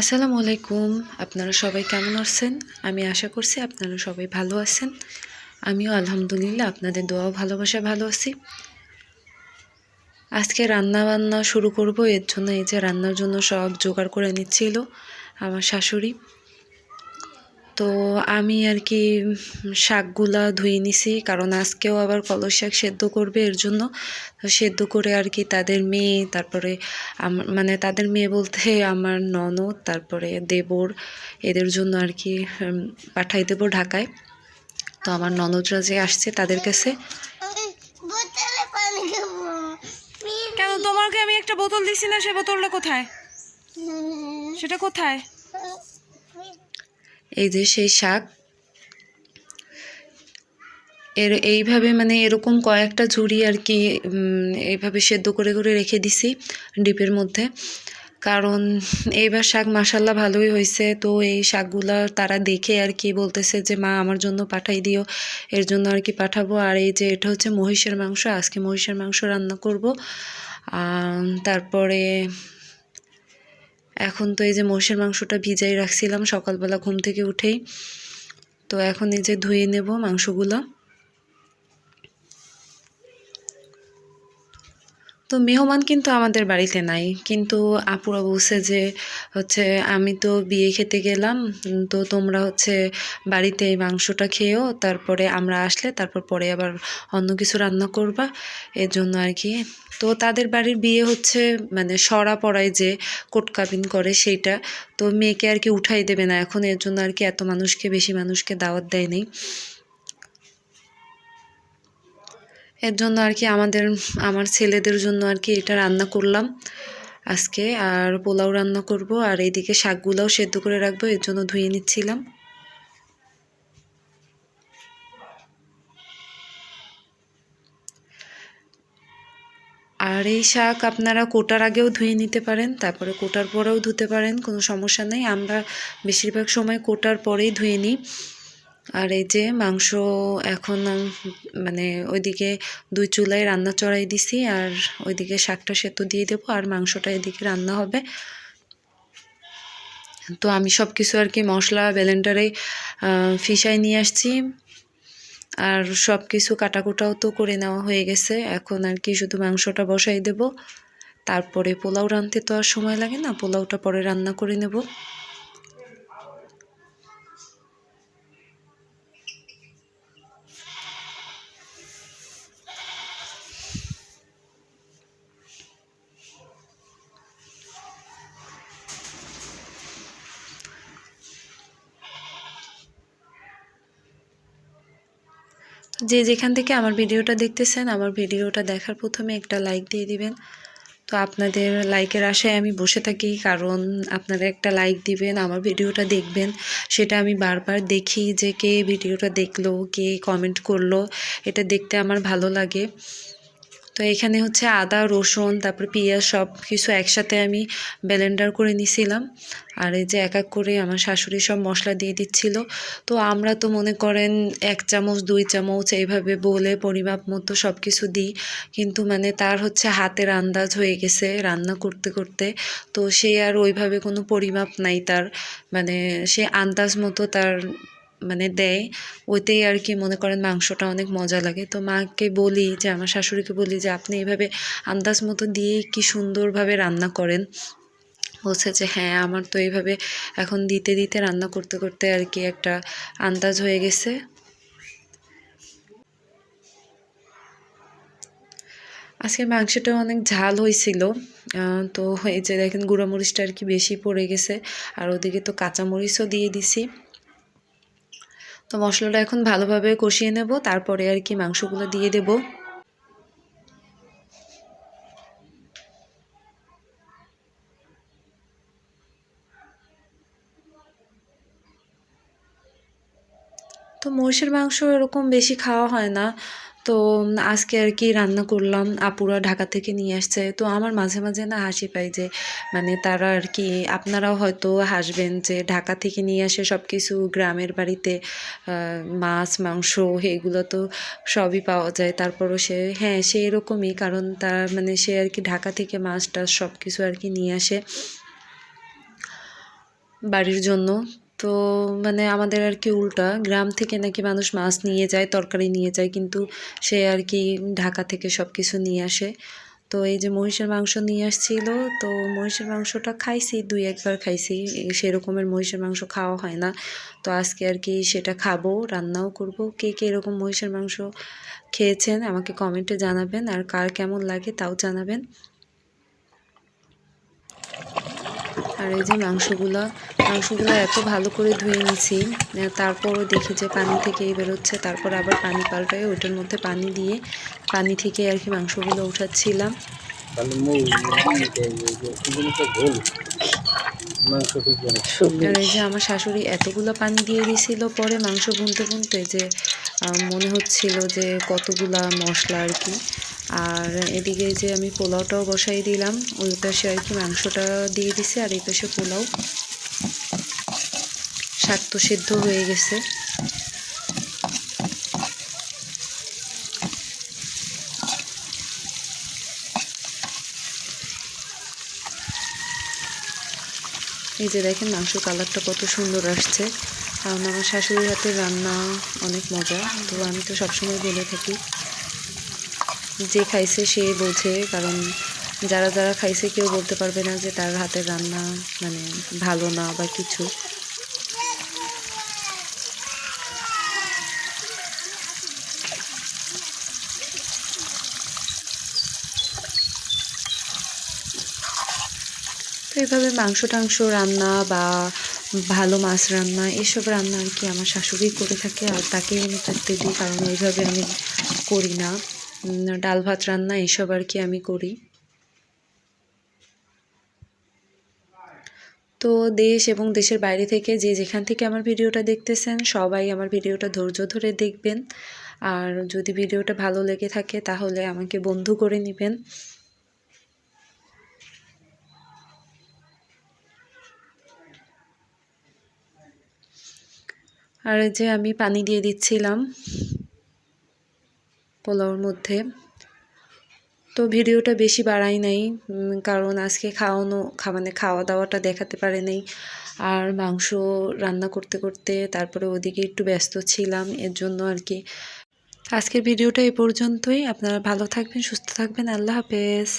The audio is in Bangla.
আসসালামু আলাইকুম। আপনারা সবাই কেমন আছেন? আমি আশা করছি আপনারা সবাই ভালো আছেন। আমিও আলহামদুলিল্লাহ আপনাদের দোয়াও ভালোবাসা ভালো আছি। আজকে রান্না বান্না শুরু করব। এর জন্য এই যে রান্নার জন্য সব জোগাড় করে নিচ্ছিল আমার শাশুড়ি। তো আমি আর কি শাকগুলা ধুয়ে নিছি। কারণ আজকেও আবার কলস শাক সেদ্ধ করবে এর জন্য। সেদ্ধ করে আর কি তাদের মেয়ে, তারপরে আমার মানে তাদের মেয়ে বলতে আমার ননদ, তারপরে দেবর, এদের জন্য আর কি পাঠাই দেবো ঢাকায়। তো আমার ননদরা যে আসছে তাদের কাছে। কেন তোমাকে আমি একটা বোতল দিছি না, সে বোতলটা কোথায়? সেটা কোথায়? এই যে সেই শাক, এর এইভাবে মানে এরকম কয়েকটা ঝুড়ি আর কি এইভাবে সেদ্ধ করে করে রেখে দিছি ডিপের মধ্যে। কারণ এইবার শাক মাসাল্লাহ ভালোই হয়েছে, তো এই শাকগুলা তারা দেখে আর কি বলতেছে যে, মা, আমার জন্য পাঠাই দিও, এর জন্য আর কি পাঠাবো। আর এই যে এটা হচ্ছে মহিষের মাংস, আজকে মহিষের মাংস রান্না করব। তারপরে এখন তো এই যে মোষের মাংসটা ভিজাই রাখছিলাম সকালবেলা ঘুম থেকে উঠেই। তো এখন এই যে ধুয়ে নেব মাংসগুলো। তো মেহমান কিন্তু আমাদের বাড়িতে নাই। কিন্তু আপুরা বলছে যে, হচ্ছে আমি তো বিয়ে খেতে গেলাম তো তোমরা হচ্ছে বাড়িতে এই মাংসটা খেয়েও তারপরে আমরা আসলে তারপর পরে আবার অন্য কিছু রান্না করবা এর জন্য আর কি। তো তাদের বাড়ির বিয়ে হচ্ছে মানে সরা পড়ায় যে কোটকাবিন করে সেইটা, তো মেয়েকে আর কি উঠাই দেবে না। এখন এর জন্য আর কি এত মানুষকে, বেশি মানুষকে দাওয়াত দেয়নি এর জন্য আর কি আমাদের, আমার ছেলেদের জন্য আর কি এটা রান্না করলাম। আজকে আর পোলাও রান্না করব, আর এইদিকে শাকগুলাও সেদ্ধ করে রাখব, এর জন্য ধুয়ে নিচ্ছিলাম। আর এই শাক আপনারা কোটার আগেও ধুয়ে নিতে পারেন, তারপরে কোটার পরেও ধুতে পারেন, কোনো সমস্যা নেই। আমরা বেশিরভাগ সময় কোটার পরেই ধুয়ে নিই। আর এই যে মাংস এখন মানে ওইদিকে দুই চুলায় রান্না চড়াই দিছি আর ওইদিকে শাকটা সেতু দিয়ে দেবো আর মাংসটা এদিকে রান্না হবে। তো আমি সব কিছু আর কি মশলা ব্লেন্ডারে ফিসাই নিয়ে আসছি। আর সব কিছু কাটাকুটাও তো করে নেওয়া হয়ে গেছে। এখন আর কি শুধু মাংসটা বসাই দেব। তারপরে পোলাও রাঁধতে তো আর সময় লাগে না, পোলাওটা পরে রান্না করে নেব। যে যেখান থেকে আমার ভিডিওটা দেখতেছেন, আমার ভিডিওটা দেখার প্রথমে একটা লাইক দিয়ে দিবেন। তো আপনাদের লাইকের আশায় আমি বসে থাকি, কারণ আপনারা একটা লাইক দিবেন, আমার ভিডিওটা দেখবেন। সেটা আমি বারবার দেখি যে কে ভিডিওটা দেখল, কে কমেন্ট করল, এটা দেখতে আমার ভালো লাগে। তো এখানে হচ্ছে আদা, রসুন, তারপর পেঁয়াজ সব কিছু একসাথে আমি ব্লেন্ডার করে নিছিলাম। আর এই যে এক এক করে আমার শাশুড়ি সব মশলা দিয়ে দিচ্ছিল। তো আমরা তো মনে করেন এক চামচ, দুই চামচ এইভাবে বলে পরিমাপ মতো সব কিছু দিই। কিন্তু মানে তার হচ্ছে হাতের আন্দাজ হয়ে গেছে রান্না করতে করতে। তো সে আর ওইভাবে কোনো পরিমাপ নাই তার। মানে সে আন্দাজ মতো তার মানে দেয় ওইতেই আর কি মনে করেন মাংসটা অনেক মজা লাগে। তো মাকে বলি যে, আমার শাশুড়িকে বলি যে, আপনি এইভাবে আন্দাজ মতো দিয়ে কি সুন্দরভাবে রান্না করেন? বলছে যে হ্যাঁ আমার তো এইভাবে এখন দিতে দিতে রান্না করতে করতে আর কি একটা আন্দাজ হয়ে গেছে। আজকে মাংসটা অনেক ঝাল হয়েছিল। তো এই যে দেখেন, গুঁড়ামরিচটা আর কি বেশি পড়ে গেছে। আর ওদিকে তো কাঁচামরিচও দিয়ে দিছি। তো মশলাটা এখন ভালোভাবে কষিয়ে নেব, তারপরে আর কি মাংসগুলো দিয়ে দেব। তো মহিষের মাংস এরকম বেশি খাওয়া হয় না। তো আজকে আর কি রান্না করলাম। আপুরা ঢাকা থেকে নিয়ে আসছে। তো আমার মাঝে মাঝে না হাসি পাই যে মানে তারা আর কি, আপনারাও হয়তো হাসবেন যে, ঢাকা থেকে নিয়ে আসে সব কিছু গ্রামের বাড়িতে মাছ, মাংস, এগুলো তো সবই পাওয়া যায়। তারপরও সে হ্যাঁ সে এরকমই, কারণ তার মানে সে আর কি ঢাকা থেকে মাছ, টাছ সব কিছু আর কি নিয়ে আসে বাড়ির জন্য। তো মানে আমাদের আর কি উল্টা। গ্রাম থেকে নাকি মানুষ মাছ নিয়ে যায়, তরকারি নিয়ে যায়, কিন্তু সে আর কি ঢাকা থেকে সব কিছু নিয়ে আসে। তো এই যে মহিষের মাংস নিয়ে আসছিল, তো মহিষের মাংসটা খাইছি, দুই একবার খাইছি, সেরকমের মহিষের মাংস খাওয়া হয় না। তো আজকে আর কি সেটা খাব, রান্নাও করব। কে কে এরকম মহিষের মাংস খেয়েছেন, আমাকে কমেন্টে জানাবেন। আর কার কেমন লাগে তাও জানাবেন। আর এই যে মাংসগুলা, মাংসগুলো এত ভালো করে ধুয়ে নিছি তারপর তারপরও দেখি যে পানি থেকেই বেরোচ্ছে, তারপর আবার পানি পাল্টায় ওইটার মধ্যে পানি দিয়ে, পানি থেকে আর কি মাংসগুলো উঠাচ্ছিলাম। তাহলে যে আমার শাশুড়ি এতগুলো পানি দিয়ে দিয়েছিল পরে মাংস বুনতে বুনতে যে মনে হচ্ছিল যে কতগুলা মশলা আর কি। আর এদিকে যে আমি পোলাওটাও বসাই দিলাম, ওই পাশে আর কি মাংসটা দিয়ে দিছি, আর এই পাশে পোলাও। শাক তো সিদ্ধ হয়ে গেছে। এই যে দেখেন মাংস কালারটা কত সুন্দর আসছে। কারণ আমার শাশুড়ির হাতে রান্না অনেক মজা। তো আমি তো সবসময় বলে থাকি, যে খাইছে সে বোঝে, কারণ যারা যারা খাইছে কেউ বলতে পারবে না যে তার হাতের রান্না মানে ভালো না বা কিছু। তো এইভাবে মাংস টাংস রান্না বা ভালো মাছ রান্না, এসব রান্না আর কি আমার শাশুড়ি করে থাকে আর তাকেই আমি করতে দিই কারণ ওইভাবে আমি করি না। ডাল ভাত রান্না এসব আর কি আমি করি। তো দেশ এবং দেশের বাইরে থেকে যে যেখান থেকে আমার ভিডিওটা দেখতেছেন, সবাই আমার ভিডিওটা ধৈর্য ধরে দেখবেন। আর যদি ভিডিওটা ভালো লেগে থাকে তাহলে আমাকে বন্ধু করে নেবেন। আর যে আমি পানি দিয়ে দিচ্ছিলাম পোলাওর মধ্যে। তো ভিডিওটা বেশি বাড়াই নাই কারণ আজকে খাওয়ানো মানে খাওয়া দাওয়াটা দেখাতে পারে নাই। আর মাংস রান্না করতে করতে তারপরে ওদিকে একটু ব্যস্ত ছিলাম, এর জন্য আর কি। আজকের ভিডিওটা এই পর্যন্তই। আপনারা ভালো থাকবেন, সুস্থ থাকবেন। আল্লাহ হাফেজ।